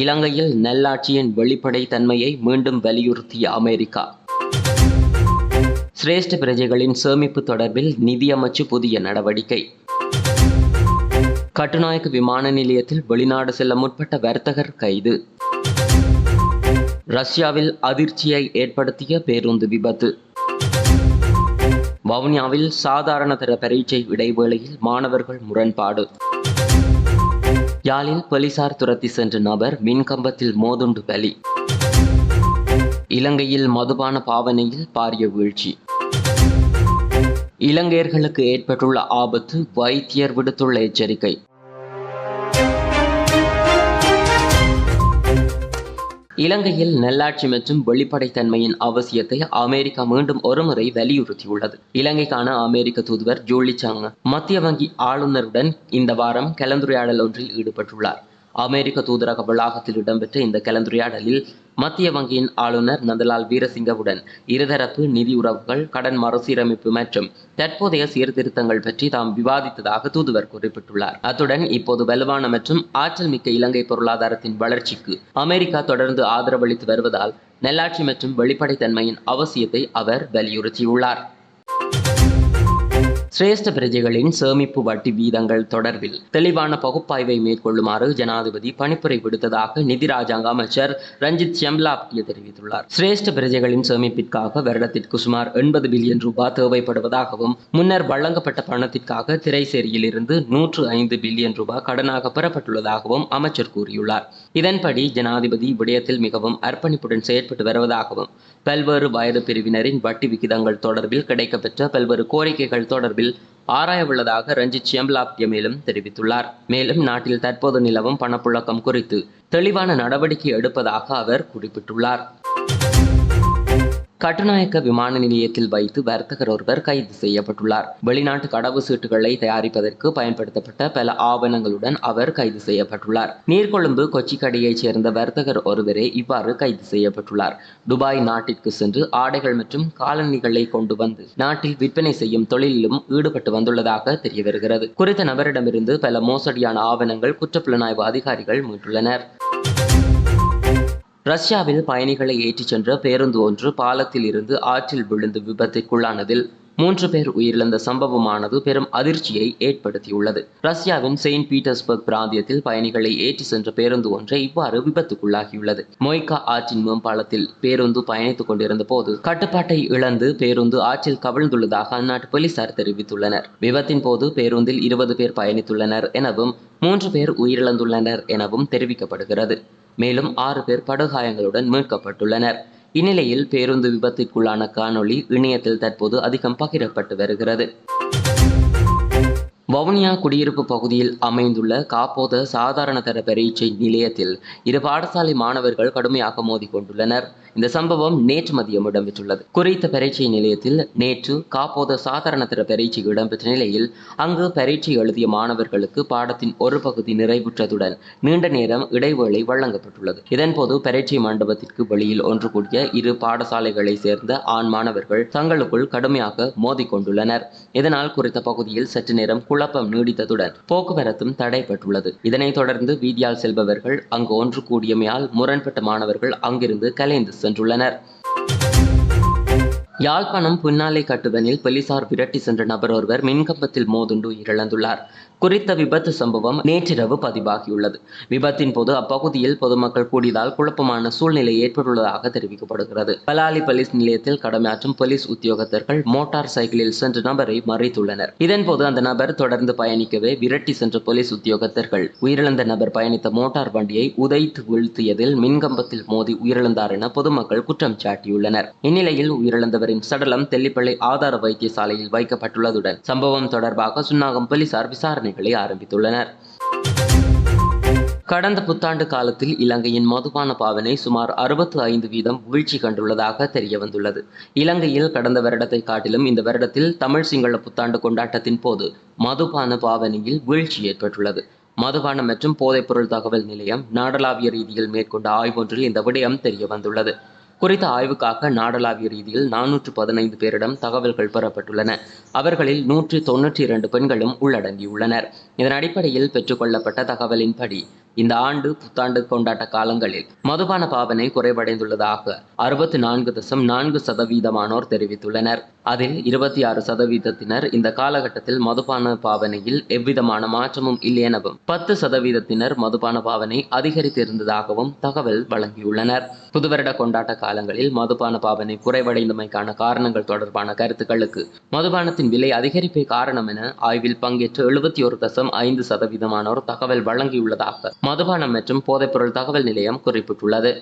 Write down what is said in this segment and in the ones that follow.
இலங்கையில் நல்லாட்சியின் வெளிப்படை தன்மையை மீண்டும் வலியுறுத்திய அமெரிக்கா. சிரேஷ்ட பிரஜைகளின் சேமிப்பு தொடர்பில் நிதியமைச்சு புதிய நடவடிக்கை. கட்டுநாயக்க விமான நிலையத்தில் வெளிநாடு செல்ல முற்பட்ட வர்த்தகர் கைது. ரஷ்யாவில் அதிர்ச்சியை ஏற்படுத்திய பேருந்து விபத்து. வவுனியாவில் சாதாரண தர பரீட்சை இடைவேளையில் மாணவர்கள் முரண்பாடு. யாழில் போலீசார் துரத்தி சென்ற நபர் மின்கம்பத்தில் மோதுண்டு பலி. இலங்கையில் மதுபான பாவனையில் பாரிய வீழ்ச்சி. இலங்கையர்களுக்கு ஏற்பட்டுள்ள ஆபத்து வைத்தியர் விடுத்துள்ள எச்சரிக்கை. இலங்கையில் நல்லாட்சி மற்றும் வெளிப்படைத்தன்மையின் அவசியத்தை அமெரிக்கா மீண்டும் ஒருமுறை வலியுறுத்தியுள்ளது. இலங்கைக்கான அமெரிக்க தூதுவர் ஜூலி சாங் மத்திய வங்கி ஆளுநருடன் இந்த வாரம் கலந்துரையாடல் ஒன்றில் ஈடுபட்டுள்ளார். அமெரிக்க தூதரக வளாகத்தில் இடம்பெற்ற இந்த கலந்துரையாடலில் மத்திய வங்கியின் ஆளுநர் நந்தலால் வீரசிங்கவுடன் இருதரப்பு நிதி உறவுகள் கடன் மறுசீரமைப்பு மற்றும் தற்போதைய சீர்திருத்தங்கள் பற்றி தாம் விவாதித்ததாக தூதுவர் குறிப்பிட்டுள்ளார். அத்துடன் இப்போது வலுவான மற்றும் ஆற்றல் மிக்க இலங்கை பொருளாதாரத்தின் வளர்ச்சிக்கு அமெரிக்கா தொடர்ந்து ஆதரவளித்து வருவதால் நல்லாட்சி மற்றும் வெளிப்படைத்தன்மையின் அவசியத்தை அவர் வலியுறுத்தியுள்ளார். சிரேஷ்ட பிரஜைகளின் சேமிப்பு வட்டி வீதங்கள் தொடர்பில் தெளிவான பகுப்பாய்வை மேற்கொள்ளுமாறு ஜனாதிபதி பணிப்புரை விடுத்ததாக நிதி ராஜாங்க அமைச்சர் ரஞ்சித் செம்லாப்டிய தெரிவித்துள்ளார். சிரேஷ்ட பிரஜைகளின் சேமிப்பிற்காக வருடத்திற்கு சுமார் எண்பது பில்லியன் ரூபாய் தேவைப்படுவதாகவும் முன்னர் வழங்கப்பட்ட பணத்திற்காக திரைசேரியில் இருந்து நூற்று ஐந்து பில்லியன் ரூபாய் கடனாக பெறப்பட்டுள்ளதாகவும் அமைச்சர் கூறியுள்ளார். இதன்படி ஜனாதிபதி விடயத்தில் மிகவும் அர்ப்பணிப்புடன் செயற்பட்டு வருவதாகவும் பல்வேறு வயது பிரிவினரின் வட்டி விகிதங்கள் தொடர்பில் கிடைக்கப்பெற்ற பல்வேறு கோரிக்கைகள் தொடர்பில் ஆராயவுள்ளதாக ரஞ்சித் சியம்பலாப்டிய மேலும் தெரிவித்துள்ளார். மேலும் நாட்டில் தற்போது நிலவும் பணப்புழக்கம் குறித்து தெளிவான நடவடிக்கை எடுப்பதாக அவர் குறிப்பிட்டுள்ளார். கட்டுநாயக்க விமான நிலையத்தில் வைத்து வர்த்தகர் ஒருவர் கைது செய்யப்பட்டுள்ளார். வெளிநாட்டு கடவு சீட்டுகளை தயாரிப்பதற்கு பயன்படுத்தப்பட்ட பல ஆவணங்களுடன் அவர் கைது செய்யப்பட்டுள்ளார். நீர்கொழும்பு கொச்சிக்கடையைச் சேர்ந்த வர்த்தகர் ஒருவரே இவ்வாறு கைது செய்யப்பட்டுள்ளார். துபாய் நாட்டிற்கு சென்று ஆடைகள் மற்றும் காலணிகளை கொண்டு வந்து நாட்டில் விற்பனை செய்யும் தொழிலிலும் ஈடுபட்டு வந்துள்ளதாக தெரிய வருகிறது குறித்த நபரிடமிருந்து பல மோசடியான ஆவணங்கள் குற்றப்புலனாய்வு அதிகாரிகள் மீட்டுள்ளனர். ரஷ்யாவில் பயணிகளை ஏற்றிச் சென்ற பேருந்து ஒன்று பாலத்தில் இருந்து ஆற்றில் விழுந்து விபத்திற்குள்ளானதில் மூன்று பேர் உயிரிழந்த சம்பவமானது பெரும் அதிர்ச்சியை ஏற்படுத்தியுள்ளது. ரஷ்யாவின் செயின்ட் பீட்டர்ஸ்பர்க் பிராந்தியத்தில் பயணிகளை ஏற்றி சென்ற பேருந்து ஒன்றை இவ்வாறு விபத்துக்குள்ளாகியுள்ளது. மொய்கா ஆற்றின் மேம்பாலத்தில் பேருந்து பயணித்துக் கொண்டிருந்த போது கட்டுப்பாட்டை இழந்து பேருந்து ஆற்றில் கவிழ்ந்துள்ளதாக அந்நாட்டு போலீசார் தெரிவித்துள்ளனர். விபத்தின் போது பேருந்தில் இருபது பேர் பயணித்துள்ளனர் எனவும் மூன்று பேர் உயிரிழந்துள்ளனர் எனவும் தெரிவிக்கப்படுகிறது. மேலும் ஆறு பேர் படுகாயங்களுடன் மீட்கப்பட்டுள்ளனர். இந்நிலையில் பேருந்து விபத்திற்குள்ளான காணொளி இணையத்தில் தற்போது அதிகம் பகிரப்பட்டு வருகிறது. வவுனியா குடியிருப்பு பகுதியில் அமைந்துள்ள காப்போத சாதாரண தர பரீட்சை நிலையத்தில் இரு பாடசாலை மாணவர்கள் கடுமையாக மோதிக்கொண்டுள்ளனர் இந்த சம்பவம் நேற்று மதியம் இடம்பெற்றுள்ளது. குறித்த பரீட்சை நிலையத்தில் நேற்று காப்போத சாதாரண தர பரீட்சை இடம்பெற்ற நிலையில் அங்கு பரீட்சை எழுதிய மாணவர்களுக்கு பாடத்தின் ஒரு பகுதி நிறைவுற்றதுடன் நீண்ட நேரம் இடைவேளை வழங்கப்பட்டுள்ளது. இதன்போது பரீட்சை மண்டபத்திற்கு வெளியில் ஒன்று கூடிய இரு பாடசாலைகளை சேர்ந்த ஆண் மாணவர்கள் தங்களுக்குள் கடுமையாக மோதிக்கொண்டுள்ளனர் இதனால் குறித்த பகுதியில் சற்று நேரம் குழப்பம் நீடித்ததுடன் போக்குவரத்தும் தடைப்பட்டுள்ளது. இதனைத் தொடர்ந்து வீதியால் செல்பவர்கள் அங்கு ஒன்று கூடியமையால் முரண்பட்ட மாணவர்கள் அங்கிருந்து கலைந்து சென்றுள்ளனர். யாழ்ப்பாணம் புன்னாலை கட்டுவனில் போலீசார் விரட்டி சென்ற நபர் ஒருவர் மின்கம்பத்தில் மோதுண்டு உயிரிழந்துள்ளார். குறித்த விபத்து சம்பவம் நேற்றிரவு பதிவாகியுள்ளது. விபத்தின் போது அப்பகுதியில் பொதுமக்கள் கூடியதால் குழப்பமான சூழ்நிலை ஏற்பட்டுள்ளதாக தெரிவிக்கப்படுகிறது. பலாலி போலீஸ் நிலையத்தில் கடமையாற்றும் போலீஸ் உத்தியோகத்தர்கள் மோட்டார் சைக்கிளில் சென்ற நபரை மறைத்துள்ளனர். இதன்போது அந்த நபர் தொடர்ந்து பயணிக்கவே விரட்டி சென்ற போலீஸ் உத்தியோகத்தர்கள். உயிரிழந்த நபர் பயணித்த மோட்டார் வண்டியை உதைத்து வீழ்த்தியதில் மின்கம்பத்தில் மோதி உயிரிழந்தார் என பொதுமக்கள் குற்றம் சாட்டியுள்ளனர். இந்நிலையில் உயிரிழந்தவரின் சடலம் தெல்லிப்பள்ளி ஆதார வைத்தியசாலையில் வைக்கப்பட்டுள்ளதுடன் சம்பவம் தொடர்பாக சுன்னாகம் போலீசார் விசாரணை விசாரணைகளை ஆரம்பித்துள்ளனர். கடந்த புத்தாண்டு காலத்தில் இலங்கையின் மதுபான பாவனை சுமார் அறுபத்து ஐந்து வீதம் வீழ்ச்சி கண்டுள்ளதாக தெரிய வந்துள்ளது இலங்கையில் கடந்த வருடத்தை காட்டிலும் இந்த வருடத்தில் தமிழ் சிங்கள புத்தாண்டு கொண்டாட்டத்தின் போது மதுபான பாவனையில் வீழ்ச்சி ஏற்பட்டுள்ளது. மதுபானம் மற்றும் போதைப்பொருள் தகவல் நிலையம் நாடளாவிய ரீதியில் மேற்கொண்ட ஆய்வொன்றில் இந்த விடயம் தெரிய வந்துள்ளது குறித்த ஆய்வுக்காக நாடளாவிய ரீதியில் நானூற்று பதினைந்து பேரிடம் தகவல்கள் பெறப்பட்டுள்ளன. அவர்களில் நூற்றி தொன்னூற்றி இரண்டு பெண்களும் உள்ளடங்கியுள்ளனர். இதன் அடிப்படையில் பெற்றுக்கொள்ளப்பட்ட தகவலின்படி இந்த ஆண்டு புத்தாண்டு கொண்டாட்ட காலங்களில் மதுபான பாவனை குறைவடைந்துள்ளதாக அறுபத்தி நான்கு தசம் நான்கு சதவீதமானோர் தெரிவித்துள்ளனர். அதில் இருபத்தி ஆறு சதவீதத்தினர் இந்த காலகட்டத்தில் மதுபான பாவனையில் எவ்விதமான மாற்றமும் இல்லை எனவும் பத்து சதவீதத்தினர் மதுபான பாவனை அதிகரித்திருந்ததாகவும் தகவல் வழங்கியுள்ளனர். புதுவருட கொண்டாட்ட காலங்களில் மதுபான பாவனை குறைவடைந்தமைக்கான காரணங்கள் தொடர்பான கருத்துக்களுக்கு மதுபானத்தின் விலை அதிகரிப்பே காரணம் என ஆய்வில் பங்கேற்று எழுபத்தி ஒரு தசம் ஐந்து சதவீதமானோர் தகவல் வழங்கியுள்ளதாக மதுபானம் மற்றும் போதைப்பொருள் தகவல் நிலையம் குறிப்பிட்டுள்ளது.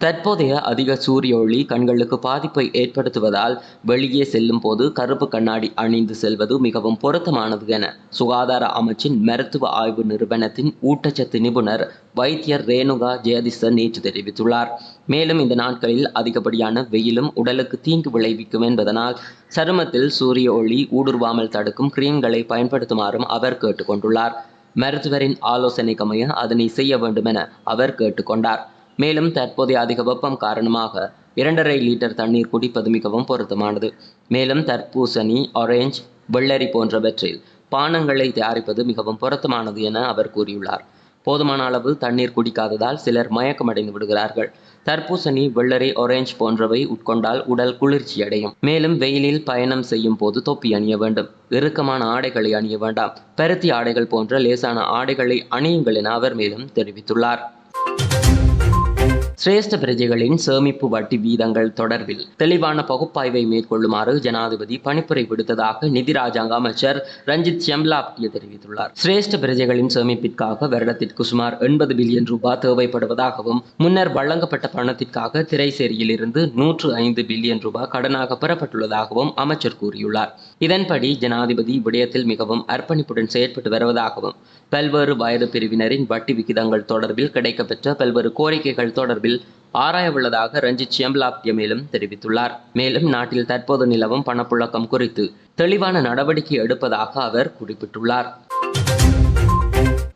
தற்போதைய அதிக சூரிய ஒளி கண்களுக்கு பாதிப்பை ஏற்படுத்துவதால் வெளியே செல்லும் போது கருப்பு கண்ணாடி அணிந்து செல்வது மிகவும் பொருத்தமானது என சுகாதார அமைச்சின் மருத்துவ ஆய்வு நிறுவனத்தின் ஊட்டச்சத்து நிபுணர் வைத்தியர் ரேணுகா ஜெயதிசன் நேற்று தெரிவித்துள்ளார். மேலும் இந்த நாட்களில் அதிகப்படியான வெயிலும் உடலுக்கு தீங்கு விளைவிக்கும் என்பதனால் சருமத்தில் சூரிய ஒளி ஊடுருவாமல் தடுக்கும் கிரீம்களை பயன்படுத்துமாறும் அவர் கேட்டுக்கொண்டுள்ளார். மருத்துவரின் ஆலோசனைக்கமைய அதனை செய்ய வேண்டும் என அவர் கேட்டுக்கொண்டார். மேலும் தற்போதைய அதிக வெப்பம் காரணமாக இரண்டரை லிட்டர் தண்ணீர் குடிப்பது மிகவும் பொருத்தமானது. மேலும் தர்பூசணி ஆரஞ்சு வெள்ளரி போன்றவற்றில் பானங்களை தயாரிப்பது மிகவும் பொருத்தமானது என அவர் கூறியுள்ளார். போதுமான அளவு தண்ணீர் குடிக்காததால் சிலர் மயக்கமடைந்து விடுகிறார்கள். தர்பூசணி வெள்ளரி ஆரஞ்சு போன்றவை உட்கொண்டால் உடல் குளிர்ச்சி அடையும். மேலும் வெயிலில் பயணம் செய்யும் போது தொப்பி அணிய வேண்டும். இறுக்கமான ஆடைகளை அணிய வேண்டாம். பருத்தி ஆடைகள் போன்ற லேசான ஆடைகளை அணியுங்கள் என அவர் மேலும் தெரிவித்துள்ளார். சிரேஷ்ட பிரஜைகளின் சேமிப்பு வட்டி வீதங்கள் தொடர்பில் தெளிவான பகுப்பாய்வை மேற்கொள்ளுமாறு ஜனாதிபதி பணிப்புரை விடுத்ததாக நிதி ராஜாங்க அமைச்சர் ரஞ்சித் செம்லாப்கிய தெரிவித்துள்ளார். சிரேஷ்ட பிரஜைகளின் சேமிப்பிற்காக வருடத்திற்கு சுமார் எண்பது பில்லியன் ரூபாய் தேவைப்படுவதாகவும் முன்னர் வழங்கப்பட்ட பணத்திற்காக திரைசேரியில் இருந்து நூற்று ஐந்து பில்லியன் ரூபாய் கடனாக பெறப்பட்டுள்ளதாகவும் அமைச்சர் கூறியுள்ளார். இதன்படி ஜனாதிபதி விடயத்தில் மிகவும் அர்ப்பணிப்புடன் செயற்பட்டு வருவதாகவும் பல்வேறு வயது பிரிவினரின் வட்டி விகிதங்கள் தொடர்பில் கிடைக்கப்பெற்ற பல்வேறு கோரிக்கைகள் தொடர்பில் ஆராயவுள்ளதாக ரஞ்சித் சியம்பலாப்திய மேலும் தெரிவித்துள்ளார். மேலும் நாட்டில் தற்போது நிலவும் பணப்புழக்கம் குறித்து தெளிவான நடவடிக்கை எடுப்பதாக அவர் குறிப்பிட்டுள்ளார்.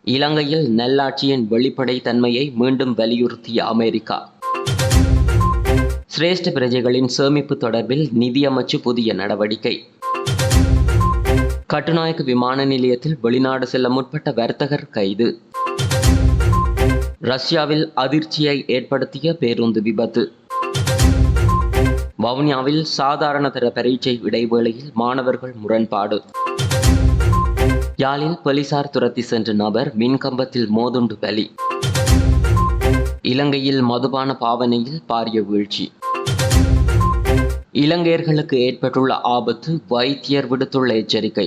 இலங்கையில் நல்லாட்சியின் வெளிப்படை தன்மையை மீண்டும் வலியுறுத்திய அமெரிக்கா. சிரேஷ்ட பிரஜைகளின் சேமிப்பு தொடர்பில் நிதியமைச்சு புதிய நடவடிக்கை. கட்டுநாயக்க விமான நிலையத்தில் வெளிநாடு செல்ல முற்பட்ட வர்த்தகர் கைது. ரஷ்யாவில் அதிர்ச்சியை ஏற்படுத்திய பேருந்து விபத்து. வவுனியாவில் சாதாரண தர பரீட்சை இடைவேளையில் மாணவர்கள் முரண்பாடு. யாழில் போலீசார் துரத்தி சென்ற நபர் மின்கம்பத்தில் மோதுண்டு பலி. இலங்கையில் மதுபான பாவனையில் பாரிய வீழ்ச்சி. இலங்கையர்களுக்கு ஏற்பட்டுள்ள ஆபத்து வைத்தியர் விடுத்துள்ள எச்சரிக்கை.